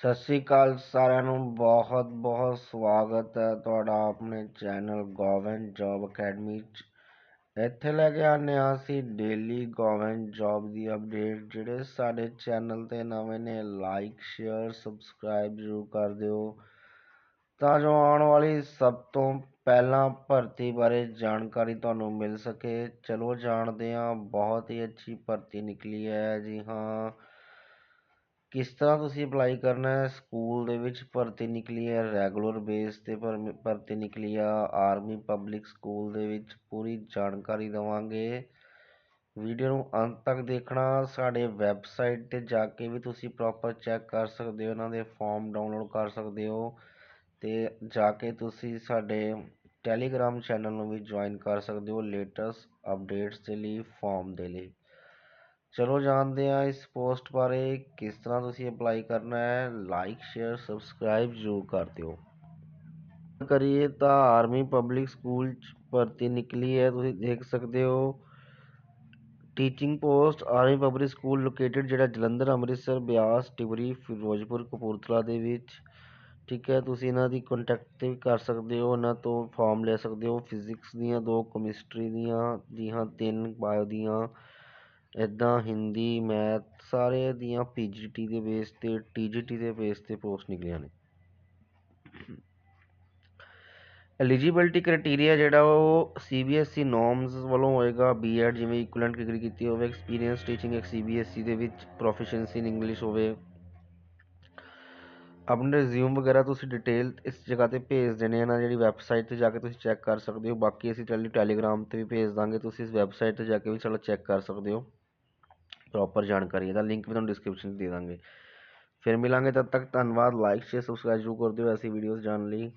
ਸਤਿ ਸ੍ਰੀ ਅਕਾਲ ਸਾਰਿਆਂ ਨੂੰ, ਬਹੁਤ ਬਹੁਤ ਸਵਾਗਤ ਹੈ ਤੁਹਾਡਾ ਆਪਣੇ ਚੈਨਲ ਗਵਰਨਮੈਂਟ ਜੌਬ ਅਕੈਡਮੀ 'ਚ। ਇੱਥੇ ਲੈ ਕੇ ਆਨੇ ਆ ਅਸੀਂ ਡੇਲੀ ਗਵਰਨਮੈਂਟ ਜੌਬ ਦੀ ਅਪਡੇਟ ਜਿਹੜੇ ਸਾਡੇ ਚੈਨਲ ਤੇ ਨਵੇਂ ਨੇ ਲਾਈਕ ਸ਼ੇਅਰ ਸਬਸਕ੍ਰਾਈਬ ਜ਼ਰੂਰ ਕਰ ਦਿਓ। ਤਾਂ ਜੋ ਆਉਣ ਵਾਲੀ ਸਭ ਤੋਂ ਪਹਿਲਾਂ ਭਰਤੀ ਬਾਰੇ ਜਾਣਕਾਰੀ ਤੁਹਾਨੂੰ ਮਿਲ ਸਕੇ। ਚਲੋ ਜਾਣਦੇ ਹਾਂ, ਬਹੁਤ ਹੀ ਅੱਛੀ ਭਰਤੀ ਨਿਕਲੀ ਹੈ ਜੀ, ਹਾਂ। ਕਿਸ ਤਰ੍ਹਾਂ ਤੁਸੀਂ ਅਪਲਾਈ ਕਰਨਾ ਸਕੂਲ ਦੇ ਵਿੱਚ? ਭਰਤੀ ਨਿਕਲੀ ਹੈ ਰੈਗੂਲਰ ਬੇਸ 'ਤੇ ਭਰਤੀ ਨਿਕਲੀ ਆ ਆਰਮੀ ਪਬਲਿਕ ਸਕੂਲ ਦੇ ਵਿੱਚ। ਪੂਰੀ ਜਾਣਕਾਰੀ ਦੇਵਾਂਗੇ। ਵੀਡੀਓ ਨੂੰ ਅੰਤ ਤੱਕ ਦੇਖਣਾ। ਸਾਡੇ ਵੈਬਸਾਈਟ 'ਤੇ ਜਾ ਕੇ ਵੀ ਤੁਸੀਂ ਪ੍ਰੋਪਰ ਚੈੱਕ ਕਰ ਸਕਦੇ ਹੋ। ਇਹਨਾਂ ਦੇ ਫਾਰਮ ਡਾਊਨਲੋਡ ਕਰ ਸਕਦੇ ਹੋ। ਅਤੇ ਜਾ ਕੇ ਤੁਸੀਂ ਸਾਡੇ ਟੈਲੀਗ੍ਰਾਮ ਚੈਨਲ ਨੂੰ ਵੀ ਜੁਆਇਨ ਕਰ ਸਕਦੇ ਹੋ। ਲੇਟੈਸਟ ਅਪਡੇਟਸ ਦੇ ਲਈ ਫਾਰਮ ਦੇ ਲਈ। ਚਲੋ ਜਾਣਦੇ ਹਾਂ ਇਸ ਪੋਸਟ ਬਾਰੇ ਕਿਸ ਤਰ੍ਹਾਂ ਤੁਸੀਂ ਅਪਲਾਈ ਕਰਨਾ ਹੈ। ਲਾਈਕ ਸ਼ੇਅਰ ਸਬਸਕ੍ਰਾਈਬ ਜ਼ਰੂਰ ਕਰ ਦਿਓ। ਕਰੀਏ ਤਾਂ ਆਰਮੀ ਪਬਲਿਕ ਸਕੂਲ ਚ ਭਰਤੀ ਨਿਕਲੀ ਹੈ, ਤੁਸੀਂ ਦੇਖ ਸਕਦੇ ਹੋ। Teaching post army public school located ਜਿਹੜਾ ਜਲੰਧਰ, ਅੰਮ੍ਰਿਤਸਰ, ਬਿਆਸ, ਟਿਬਰੀ, ਫਿਰੋਜ਼ਪੁਰ, ਕਪੂਰਥਲਾ ਦੇ ਵਿੱਚ। ਠੀਕ ਹੈ, ਤੁਸੀਂ ਇਹਨਾਂ ਦੀ ਕੰਟੈਕਟ ਤੇ ਵੀ ਕਰ ਸਕਦੇ ਹੋ, ਇਹਨਾਂ ਤੋਂ ਫਾਰਮ ਲੈ ਸਕਦੇ ਹੋ। ਫਿਜ਼ਿਕਸ ਦੀਆਂ ਦੋ ਕਮਿਸਟਰੀ ਦੀਆਂ ਜੀ ਹਾਂ ਤਿੰਨ ਬਾਇਓ ਦੀਆਂ। ਇੱਦਾਂ ਹਿੰਦੀ, ਮੈਥ ਸਾਰੇ ਦੀਆਂ ਪੀ ਜੀ ਟੀ ਦੇ ਬੇਸ 'ਤੇ ਟੀ ਜੀ ਟੀ ਦੇ ਬੇਸ 'ਤੇ ਪੋਸਟ ਨਿਕਲੀਆਂ ਨੇ। ਐਲੀਜੀਬਿਲਟੀ ਕ੍ਰਾਈਟੇਰੀਆ ਜਿਹੜਾ ਉਹ C B S E norms ਵੱਲੋਂ ਹੋਏਗਾ ਬੀਐਡ ਜਿਵੇਂ ਇਕੁਇਲੈਂਟ ਡਿਗਰੀ ਕੀਤੀ ਹੋਵੇ ਐਕਸਪੀਰੀਅੰਸ ਟੀਚਿੰਗ ਇੱਕ ਸੀ ਬੀ ਐੱਸ ਈ ਦੇ ਵਿੱਚ ਪ੍ਰੋਫੀਸ਼ੀਐਂਸੀ ਇਨ ਇੰਗਲਿਸ਼ ਹੋਵੇ। ਆਪਣੇ ਰਿਜ਼ਿਊਮ ਵਗੈਰਾ ਤੁਸੀਂ ਡਿਟੇਲ ਇਸ ਜਗ੍ਹਾ ਤੇ ਭੇਜ ਦੇਣੇ ਆ ਨਾ, ਜਿਹੜੀ ਵੈਬਸਾਈਟ ਤੇ ਜਾ ਕੇ ਤੁਸੀਂ ਚੈੱਕ ਕਰ ਸਕਦੇ ਹੋ। ਬਾਕੀ ਅਸੀਂ ਟੈਲੀਗ੍ਰਾਮ ਤੇ ਵੀ ਭੇਜ ਦਾਂਗੇ, ਤੁਸੀਂ ਇਸ ਵੈਬਸਾਈਟ ਤੇ ਜਾ ਕੇ ਵੀ ਸਾਡਾ ਚੈੱਕ ਕਰ ਸਕਦੇ ਹੋ। ਪ੍ਰੋਪਰ ਜਾਣਕਾਰੀ ਇਹਦਾ ਲਿੰਕ ਵੀ ਤੁਹਾਨੂੰ ਡਿਸਕ੍ਰਿਪਸ਼ਨ 'ਚ ਦੇ ਦਾਂਗੇ। ਫਿਰ ਮਿਲਾਂਗੇ ਤਦ ਤੱਕ, ਧੰਨਵਾਦ ਲਾਈਕ ਸ਼ੇਅਰ ਸਬਸਕ੍ਰਾਈਬ ਜ਼ਰੂਰ ਕਰ ਦਿਓ ਐਸੀ ਵੀਡੀਓਜ਼ ਜਾਣ ਲਈ।